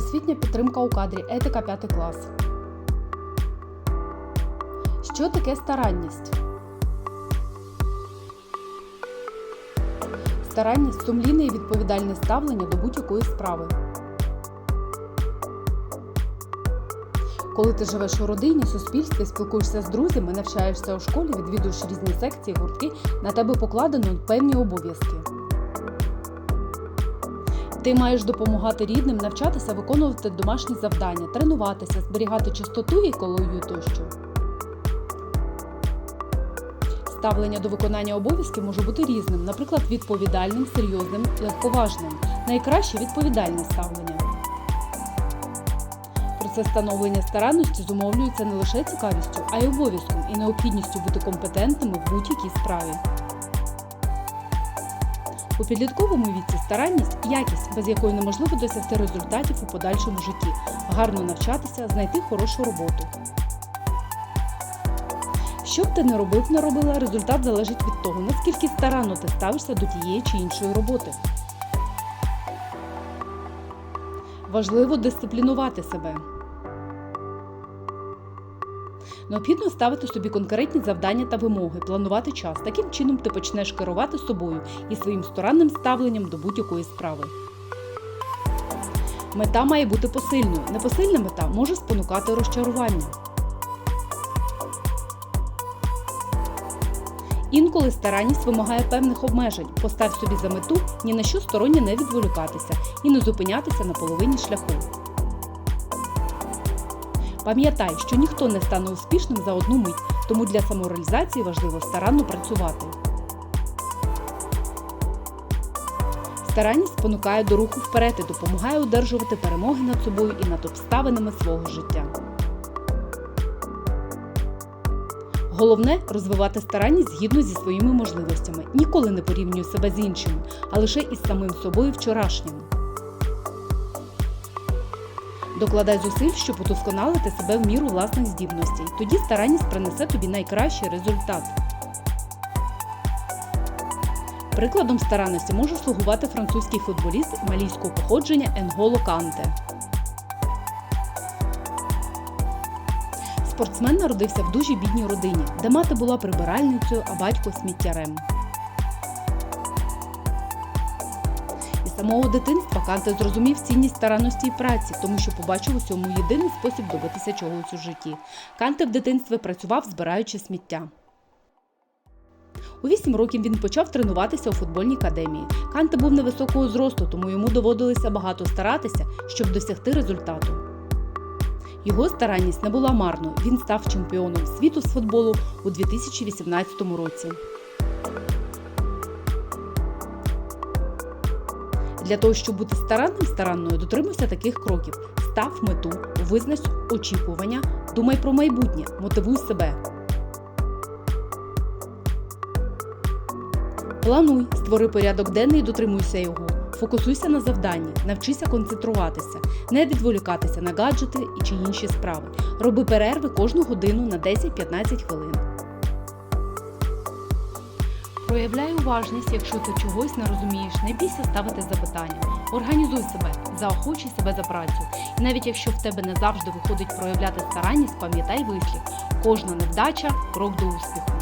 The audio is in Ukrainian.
Освітня підтримка у кадрі етика 5 клас. Що таке старанність? Старанність сумлінне і відповідальне ставлення до будь-якої справи. Коли ти живеш у родині, суспільстві, спілкуєшся з друзями, навчаєшся у школі, відвідуєш різні секції, гуртки, на тебе покладено певні обов'язки. Ти маєш допомагати рідним навчатися виконувати домашні завдання, тренуватися, зберігати чистоту і екологію тощо. Ставлення до виконання обов'язків може бути різним, наприклад, відповідальним, серйозним, легковажним. Найкраще відповідальне ставлення. Процес становлення старанності зумовлюється не лише цікавістю, а й обов'язком і необхідністю бути компетентними в будь-якій справі. У підлітковому віці старанність якість, без якої неможливо досягти результатів у подальшому житті, гарно навчатися, знайти хорошу роботу. Що б ти не робив, не робила, результат залежить від того, наскільки старанно ти ставишся до тієї чи іншої роботи. Важливо дисциплінувати себе. Необхідно ставити собі конкретні завдання та вимоги, планувати час. Таким чином ти почнеш керувати собою і своїм старанним ставленням до будь-якої справи. Мета має бути посильною. Непосильна мета може спонукати розчарування. Інколи старанність вимагає певних обмежень. Постав собі за мету ні на що стороннє не відволікатися і не зупинятися на половині шляху. Пам'ятай, що ніхто не стане успішним за одну мить, тому для самореалізації важливо старанно працювати. Старанність спонукає до руху вперед і допомагає одержувати перемоги над собою і над обставинами свого життя. Головне розвивати старанність згідно зі своїми можливостями. Ніколи не порівнюй себе з іншими, а лише із самим собою вчорашнім. Докладай зусиль, щоб удосконалити себе в міру власних здібностей. Тоді старанність принесе тобі найкращий результат. Прикладом старанності може слугувати французький футболіст малійського походження Енголо Канте. Спортсмен народився в дуже бідній родині, де мати була прибиральницею, а батько сміттярем. Самого дитинства Канте зрозумів цінність старанності і праці, тому що побачив у цьому єдиний спосіб добитися чогось у житті. Канте в дитинстві працював, збираючи сміття. У 8 років він почав тренуватися у футбольній академії. Канте був невисокого зросту, тому йому доводилося багато старатися, щоб досягти результату. Його старанність не була марною. Він став чемпіоном світу з футболу у 2018 році. Для того, щоб бути старанним старанною, дотримуйся таких кроків: став мету, визнач очікування, думай про майбутнє, мотивуй себе. Плануй, створи порядок денний і дотримуйся його. Фокусуйся на завданні, навчися концентруватися, не відволікатися на гаджети і чи інші справи. Роби перерви кожну годину на 10-15 хвилин. Проявляй уважність, якщо ти чогось не розумієш, не бійся ставити запитання. Організуй себе, заохочуй себе за працю. І навіть якщо в тебе не завжди виходить проявляти старанність, пам'ятай вислів. Кожна невдача крок до успіху.